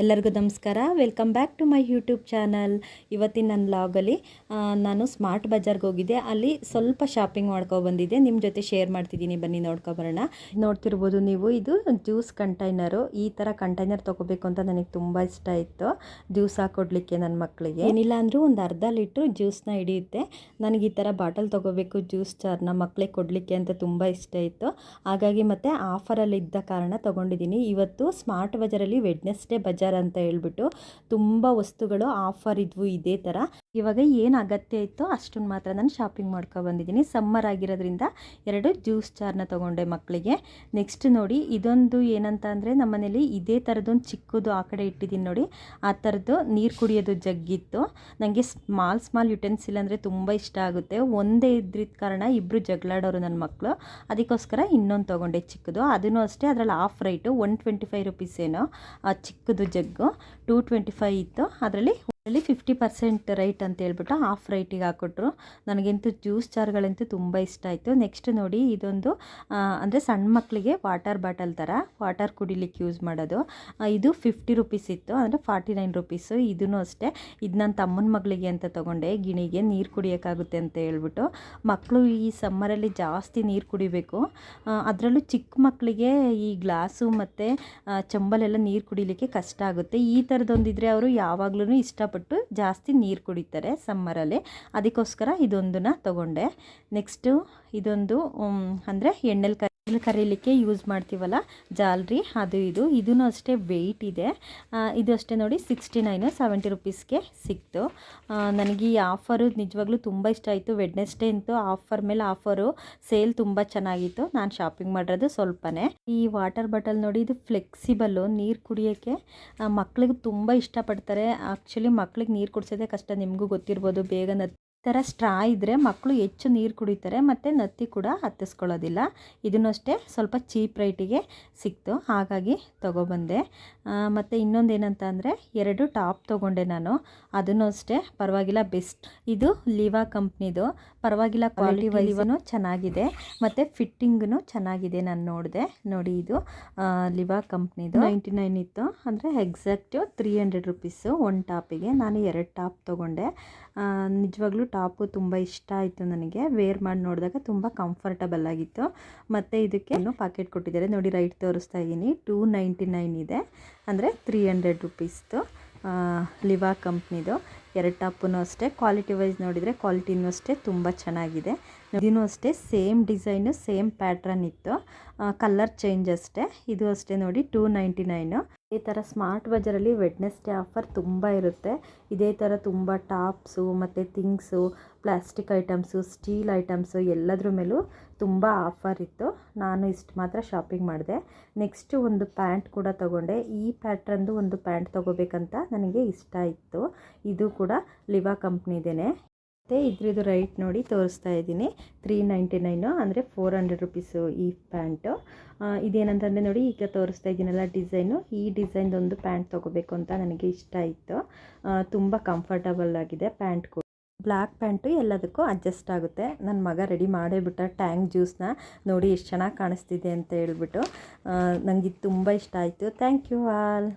ಎಲ್ಲರಿಗೂ ನಮಸ್ಕಾರ. Welcome back to my YouTube channel ಇವತ್ತಿನ ನನ್ನ ಲಾಗಲ್ಲಿ ನಾನು ಸ್ಮಾರ್ಟ್ ಬಜಾರ್ಗೆ ಹೋಗಿದ್ದೆ. ಅಲ್ಲಿ ಸ್ವಲ್ಪ ಶಾಪಿಂಗ್ ಮಾಡ್ಕೊ ಬಂದಿದ್ದೆ. ನಿಮ್ಮ ಜೊತೆ ಶೇರ್ ಮಾಡ್ತಿದ್ದೀನಿ. ಬನ್ನಿ, ನೋಡ್ಕೊ ಬರೋಣ. ನೋಡ್ತಿರ್ಬೋದು ನೀವು, ಇದು ಜ್ಯೂಸ್ ಕಂಟೈನರು ಈ ಥರ ಕಂಟೈನರ್ ತೊಗೋಬೇಕು ಅಂತ ನನಗೆ ತುಂಬ ಇಷ್ಟ ಇತ್ತು. ಜ್ಯೂಸ್ ಹಾಕೊಡ್ಲಿಕ್ಕೆ ನನ್ನ ಮಕ್ಕಳಿಗೆ ಏನಿಲ್ಲ ಅಂದರೂ ಒಂದು ಅರ್ಧ ಲೀಟ್ರ್ ಜ್ಯೂಸ್ನ ಹಿಡಿಯುತ್ತೆ. ನನಗೆ ಈ ಥರ ಬಾಟಲ್ ತೊಗೋಬೇಕು, ಜ್ಯೂಸ್ ಚಾರ್ನ ಮಕ್ಕಳಿಗೆ ಕೊಡಲಿಕ್ಕೆ ಅಂತ ತುಂಬ ಇಷ್ಟ ಇತ್ತು. ಹಾಗಾಗಿ ಮತ್ತು ಆಫರಲ್ಲಿ ಇದ್ದ ಕಾರಣ ತೊಗೊಂಡಿದ್ದೀನಿ. ಇವತ್ತು ಸ್ಮಾರ್ಟ್ ಬಜಾರಲ್ಲಿ ವೆಡ್ನೆಸ್ಡೇ ಬಜಾರ್ ಅಂತ ಹೇಳ್ಬಿಟ್ಟು ತುಂಬ ವಸ್ತುಗಳು ಆಫರ್ ಇದ್ವು ಇದೇ ಥರ. ಇವಾಗ ಏನು ಅಗತ್ಯ ಇತ್ತೋ ಅಷ್ಟನ್ನು ಮಾತ್ರ ನಾನು ಶಾಪಿಂಗ್ ಮಾಡ್ಕೊ ಬಂದಿದ್ದೀನಿ. ಸಮ್ಮರ್ ಆಗಿರೋದ್ರಿಂದ ಎರಡು ಜ್ಯೂಸ್ ಚಾರ್ನ ತೊಗೊಂಡೆ ಮಕ್ಕಳಿಗೆ ನೆಕ್ಸ್ಟ್ ನೋಡಿ, ಇದೊಂದು ಏನಂತ ಅಂದರೆ ನಮ್ಮನೇಲಿ ಇದೇ ಥರದೊಂದು ಚಿಕ್ಕದು ಆ ಕಡೆ ಇಟ್ಟಿದ್ದೀನಿ ನೋಡಿ. ಆ ಥರದ್ದು ನೀರು ಕುಡಿಯೋದು ಜಗ್ಗಿತ್ತು ನನಗೆ ಸ್ಮಾಲ್ ಸ್ಮಾಲ್ ಯುಟೆನ್ಸಿಲ್ ಅಂದರೆ ತುಂಬ ಇಷ್ಟ ಆಗುತ್ತೆ. ಒಂದೇ ಇದ್ರಿದ್ದ ಕಾರಣ ಇಬ್ಬರು ಜಗಳಾಡೋರು ನನ್ನ ಮಕ್ಕಳು ಅದಕ್ಕೋಸ್ಕರ ಇನ್ನೊಂದು ತೊಗೊಂಡೆ ಚಿಕ್ಕದು. ಅದನ್ನು ಅಷ್ಟೇ ಅದರಲ್ಲಿ off right one twenty five rupees ಏನೋ ಆ ಚಿಕ್ಕದು ಜಗ್ಗು. ಟೂ ಟ್ವೆಂಟಿ ಫೈವ್ ಇತ್ತು. ಅದರಲ್ಲಿ ಅದರಲ್ಲಿ ಫಿಫ್ಟಿ ಪರ್ಸೆಂಟ್ ರೈಟ್ ಅಂತ ಹೇಳ್ಬಿಟ್ಟು ಹಾಫ್ ರೈಟಿಗೆ ಹಾಕ್ಕೊಟ್ರು. ನನಗಂತೂ ಜ್ಯೂಸ್ ಜಾರ್ಗಳಂತೂ ತುಂಬ ಇಷ್ಟ ಆಯಿತು. ನೆಕ್ಸ್ಟ್ ನೋಡಿ ಇದೊಂದು ಅಂದರೆ ಸಣ್ಣ ಮಕ್ಕಳಿಗೆ ವಾಟರ್ ಬಾಟಲ್ ಥರ ವಾಟರ್ ಕುಡಿಲಿಕ್ಕೆ ಯೂಸ್ ಮಾಡೋದು. ಇದು ಫಿಫ್ಟಿ ರುಪೀಸ್ ಇತ್ತು, ಅಂದರೆ ಫಾರ್ಟಿ ನೈನ್ ರುಪೀಸು ಇದೂ ಅಷ್ಟೇ. ಇದು ನನ್ನ ತಮ್ಮನ ಮಗಳಿಗೆ ಅಂತ ತೊಗೊಂಡೆ. ಗಿಣಿಗೆ ನೀರು ಕುಡಿಯೋಕ್ಕಾಗುತ್ತೆ ಅಂತ ಹೇಳ್ಬಿಟ್ಟು. ಮಕ್ಕಳು ಈ ಸಮ್ಮರಲ್ಲಿ ಜಾಸ್ತಿ ನೀರು ಕುಡಿಬೇಕು. ಅದರಲ್ಲೂ ಚಿಕ್ಕ ಮಕ್ಕಳಿಗೆ ಈ ಗ್ಲಾಸು ಮತ್ತು ಚಂಬಲೆಲ್ಲ ನೀರು ಕುಡಿಲಿಕ್ಕೆ ಕಷ್ಟ ಆಗುತ್ತೆ. ಈ ಥರದೊಂದಿದ್ರೆ ಅವರು ಯಾವಾಗಲೂ ಇಷ್ಟಪಟ್ಟು ಜಾಸ್ತಿ ನೀರು ಕುಡಿತಾರೆ ಸಮ್ಮರಲ್ಲಿ. ಅದಕ್ಕೋಸ್ಕರ ಇದೊಂದನ್ನ ತಗೊಂಡೆ. ನೆಕ್ಸ್ಟು ಇದೊಂದು ಅಂದರೆ ಎಣ್ಣೆಲಿ ಎಣ್ಣೆಲಿ ಕರೀಲಿಕ್ಕೆ ಯೂಸ್ ಮಾಡ್ತೀವಲ್ಲ? ಜಾಲ್ರಿ, ಅದು ಇದು. ಇದೂ ಅಷ್ಟೇ ವೆಯ್ಟ್ ಇದೆ. ಇದು ಅಷ್ಟೇ ನೋಡಿ ಸಿಕ್ಸ್ಟಿ ನೈನು ಸೆವೆಂಟಿ ರುಪೀಸ್ಗೆ ಸಿಕ್ತು. ನನಗೆ ಈ ಆಫರು ನಿಜವಾಗ್ಲೂ ತುಂಬ ಇಷ್ಟ ಆಯಿತು. ವೆಡ್ನೆಸ್ಡೇ ಅಂತೂ ಆಫರ್ ಮೇಲೆ ಆಫರು ಸೇಲ್ ತುಂಬ ಚೆನ್ನಾಗಿತ್ತು. ನಾನು ಶಾಪಿಂಗ್ ಮಾಡಿರೋದು ಸ್ವಲ್ಪನೇ. ಈ ವಾಟರ್ ಬಾಟಲ್ ನೋಡಿ, ಇದು ಫ್ಲೆಕ್ಸಿಬಲ್ಲು ನೀರು ಕುಡಿಯೋಕ್ಕೆ ಮಕ್ಳಿಗೆ ತುಂಬ ಇಷ್ಟಪಡ್ತಾರೆ. ಆ್ಯಕ್ಚುಲಿ ಮಕ್ಳಿಗೆ ನೀರು ಕುಡಿಸೋದೇ ಕಷ್ಟ. ನಿಮಗೂ ಗೊತ್ತಿರ್ಬೋದು, ಬೇಗ ಥರ ಸ್ಟ್ರಾ ಇದ್ದರೆ ಮಕ್ಕಳು ಹೆಚ್ಚು ನೀರು ಕುಡಿತಾರೆ ಮತ್ತು ನತ್ತಿ ಕೂಡ ಹತ್ತಿಸ್ಕೊಳ್ಳೋದಿಲ್ಲ. ಇದನ್ನೂ ಅಷ್ಟೇ ಸ್ವಲ್ಪ ಚೀಪ್ ರೈಟಿಗೆ ಸಿಕ್ತು. ಹಾಗಾಗಿ ತೊಗೊಬಂದೆ. ಮತ್ತು ಇನ್ನೊಂದು ಏನಂತ ಅಂದರೆ ಎರಡು ಟಾಪ್ ತೊಗೊಂಡೆ ನಾನು. ಅದನ್ನು ಅಷ್ಟೇ ಪರವಾಗಿಲ್ಲ ಬೆಸ್ಟ್. ಇದು ಲಿವಾ ಕಂಪ್ನಿದು. ಪರವಾಗಿಲ್ಲ ಕ್ವಾಲಿಟಿ ವೈಸನು ಚೆನ್ನಾಗಿದೆ. ಮತ್ತು ಫಿಟ್ಟಿಂಗೂ ಚೆನ್ನಾಗಿದೆ ನಾನು ನೋಡಿದೆ. ನೋಡಿ ಇದು ಲಿವಾ ಕಂಪ್ನಿದು. ನೈಂಟಿ ನೈನ್ ಇತ್ತು. ಅಂದರೆ exact three hundred rupees one ಟಾಪಿಗೆ. ನಾನು ಎರಡು ಟಾಪ್ ತೊಗೊಂಡೆ. ನಿಜವಾಗ್ಲೂ ಟಾಪು ತುಂಬ ಇಷ್ಟ ಆಯಿತು ನನಗೆ. ವೇರ್ ಮಾಡಿ ನೋಡಿದಾಗ ತುಂಬ ಕಂಫರ್ಟಬಲ್ ಆಗಿತ್ತು. ಮತ್ತು ಇದಕ್ಕೆ ಇನ್ನೂ ಪಾಕೆಟ್ ಕೊಟ್ಟಿದ್ದಾರೆ. ನೋಡಿ ರೈಟ್ ತೋರಿಸ್ತಾ ಇದ್ದೀನಿ. ಟೂ ನೈಂಟಿ ನೈನ್ ಇದೆ. ಅಂದರೆ ತ್ರೀ ಹಂಡ್ರೆಡ್ ರುಪೀಸ್ದು ಲಿವಾ ಕಂಪ್ನಿದು ಎರಡು ಟಾಪೂ ಅಷ್ಟೇ. ಕ್ವಾಲಿಟಿ ವೈಸ್ ನೋಡಿದರೆ ಕ್ವಾಲಿಟಿನೂ ಅಷ್ಟೇ. ತುಂಬ ಚೆನ್ನಾಗಿದೆ. ಇದೂ ಅಷ್ಟೇ, ಸೇಮ್ ಡಿಸೈನು, ಸೇಮ್ ಪ್ಯಾಟ್ರನ್ ಇತ್ತು. ಕಲರ್ ಚೇಂಜ್ ಅಷ್ಟೇ. ಇದು ಅಷ್ಟೇ ನೋಡಿ, ಟೂ ನೈಂಟಿ ನೈನು. ಈ ಥರ ಸ್ಮಾರ್ಟ್ ಬಜಾರಲ್ಲಿ ವೆಡ್ನೆಸ್ಡೇ ಆಫರ್ ತುಂಬ ಇರುತ್ತೆ. ಇದೇ ಥರ ತುಂಬ ಟಾಪ್ಸು ಮತ್ತು things, plastic items, steel items ಎಲ್ಲದ್ರ ಮೇಲೂ ತುಂಬ ಆಫರ್ ಇತ್ತು. ನಾನು ಇಷ್ಟು ಮಾತ್ರ ಶಾಪಿಂಗ್ ಮಾಡಿದೆ. ನೆಕ್ಸ್ಟು ಒಂದು ಪ್ಯಾಂಟ್ ಕೂಡ ತೊಗೊಂಡೆ. ಈ ಪ್ಯಾಟ್ರಂದು ಒಂದು ಪ್ಯಾಂಟ್ ತೊಗೋಬೇಕಂತ ನನಗೆ ಇಷ್ಟ ಇತ್ತು. ಇದು ಕೂಡ ಲಿವಾ ಕಂಪ್ನಿದೇನೆ. ಮತ್ತು ಇದ್ರದ್ದು ರೈಟ್ ನೋಡಿ ತೋರಿಸ್ತಾ ಇದ್ದೀನಿ. ತ್ರೀ ನೈಂಟಿ ನೈನು ಅಂದರೆ ಫೋರ್ ಹಂಡ್ರೆಡ್ ರುಪೀಸು ಈ ಪ್ಯಾಂಟು ಇದೇನಂತಂದರೆ ನೋಡಿ ಈಗ ತೋರಿಸ್ತಾ ಇದ್ದೀನಲ್ಲ ಡಿಸೈನು ಈ ಡಿಸೈನ್ದೊಂದು ಪ್ಯಾಂಟ್ ತೊಗೋಬೇಕು ಅಂತ ನನಗೆ ಇಷ್ಟ ಇತ್ತು ತುಂಬ ಕಂಫರ್ಟಬಲ್ ಆಗಿದೆ ಪ್ಯಾಂಟ್ ಕೂಡ. ಬ್ಲ್ಯಾಕ್ ಪ್ಯಾಂಟು ಎಲ್ಲದಕ್ಕೂ ಅಡ್ಜಸ್ಟ್ ಆಗುತ್ತೆ. ನನ್ನ ಮಗ ರೆಡಿ ಮಾಡೇ ಬಿಟ್ಟ ಟ್ಯಾಂಗ್ ಜ್ಯೂಸ್ನ ನೋಡಿ ಎಷ್ಟು ಚೆನ್ನಾಗಿ ಕಾಣಿಸ್ತಿದೆ ಅಂತ ಹೇಳ್ಬಿಟ್ಟು. ನನಗೆ ತುಂಬ ಇಷ್ಟ ಆಯಿತು. Thank you all